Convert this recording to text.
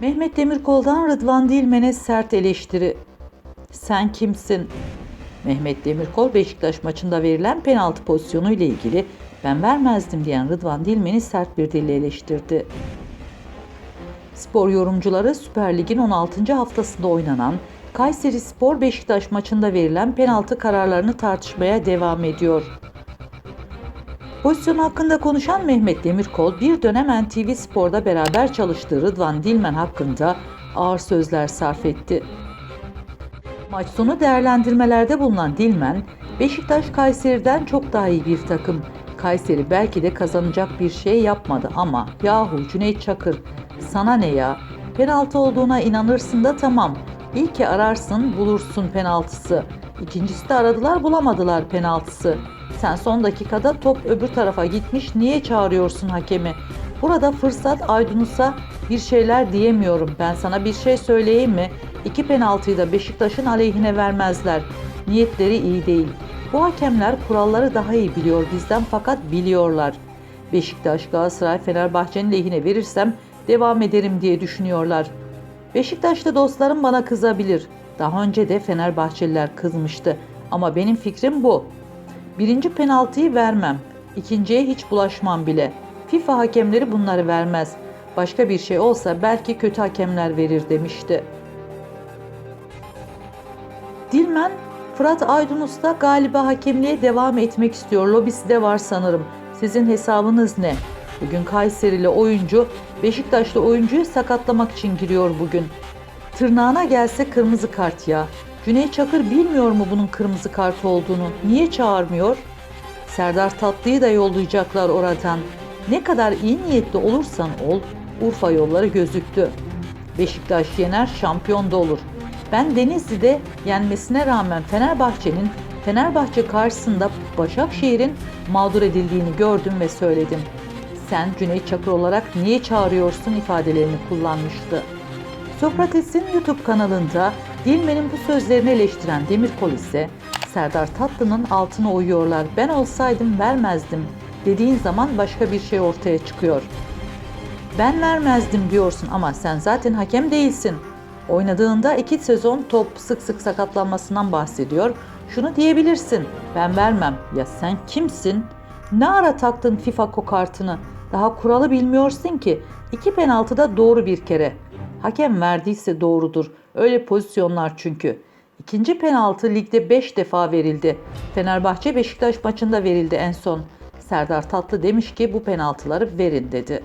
Mehmet Demirkol'dan Rıdvan Dilmen'e sert eleştiri. Sen kimsin? Mehmet Demirkol Beşiktaş maçında verilen penaltı pozisyonu ile ilgili ben vermezdim diyen Rıdvan Dilmen'i sert bir dille eleştirdi. Spor yorumcuları Süper Lig'in 16. haftasında oynanan Kayseri Spor Beşiktaş maçında verilen penaltı kararlarını tartışmaya devam ediyor. Pozisyon hakkında konuşan Mehmet Demirkol bir dönem NTV Spor'da beraber çalıştığı Rıdvan Dilmen hakkında ağır sözler sarf etti. Maç sonu değerlendirmelerde bulunan Dilmen, Beşiktaş Kayseri'den çok daha iyi bir takım. Kayseri belki de kazanacak bir şey yapmadı ama yahu Cüneyt Çakır sana ne ya? Penaltı olduğuna inanırsın da tamam. İyi ki ararsın bulursun penaltısı. İkincisi de aradılar bulamadılar penaltısı. Sen son dakikada top öbür tarafa gitmiş niye çağırıyorsun hakemi? Burada fırsat Aydınus'a bir şeyler diyemiyorum. Ben sana bir şey söyleyeyim mi? İki penaltıyı da Beşiktaş'ın aleyhine vermezler. Niyetleri iyi değil. Bu hakemler kuralları daha iyi biliyor bizden fakat biliyorlar. Beşiktaş, Galatasaray, Fenerbahçe'nin lehine verirsem devam ederim diye düşünüyorlar. Beşiktaşlı dostlarım bana kızabilir. Daha önce de Fenerbahçeliler kızmıştı. Ama benim fikrim bu. Birinci penaltıyı vermem. İkinciye hiç bulaşmam bile. FIFA hakemleri bunları vermez. Başka bir şey olsa belki kötü hakemler verir demişti. Dilmen, Fırat Aydınus da galiba hakemliğe devam etmek istiyor. Lobisi de var sanırım. Sizin hesabınız ne? Bugün Kayserili oyuncu Beşiktaşlı oyuncuyu sakatlamak için giriyor bugün. Tırnağına gelse kırmızı kart ya. Cüneyt Çakır bilmiyor mu bunun kırmızı kart olduğunu? Niye çağırmıyor? Serdar Tatlı'yı da yollayacaklar oradan. Ne kadar iyi niyetli olursan ol, Urfa yolları gözüktü. Beşiktaş yener, şampiyon da olur. Ben Denizli'de yenmesine rağmen Fenerbahçe'nin Fenerbahçe karşısında Başakşehir'in mağdur edildiğini gördüm ve söyledim. Sen Cüneyt Çakır olarak niye çağırıyorsun ifadelerini kullanmıştı. Sokrates'in YouTube kanalında Dilmen'in bu sözlerini eleştiren Demirkol ise Serdar Tatlı'nın altına uyuyorlar ben olsaydım vermezdim dediğin zaman başka bir şey ortaya çıkıyor. Ben vermezdim diyorsun ama sen zaten hakem değilsin. Oynadığında iki sezon top sık sık sakatlanmasından bahsediyor. Şunu diyebilirsin. Ben vermem. Ya sen kimsin? Ne ara taktın FIFA kokartını? Daha kuralı bilmiyorsun ki. İki penaltıda doğru bir kere. Hakem verdiyse doğrudur. Öyle pozisyonlar çünkü. İkinci penaltı ligde 5 defa verildi. Fenerbahçe Beşiktaş maçında verildi en son. Serdar Tatlı demiş ki bu penaltıları verin dedi.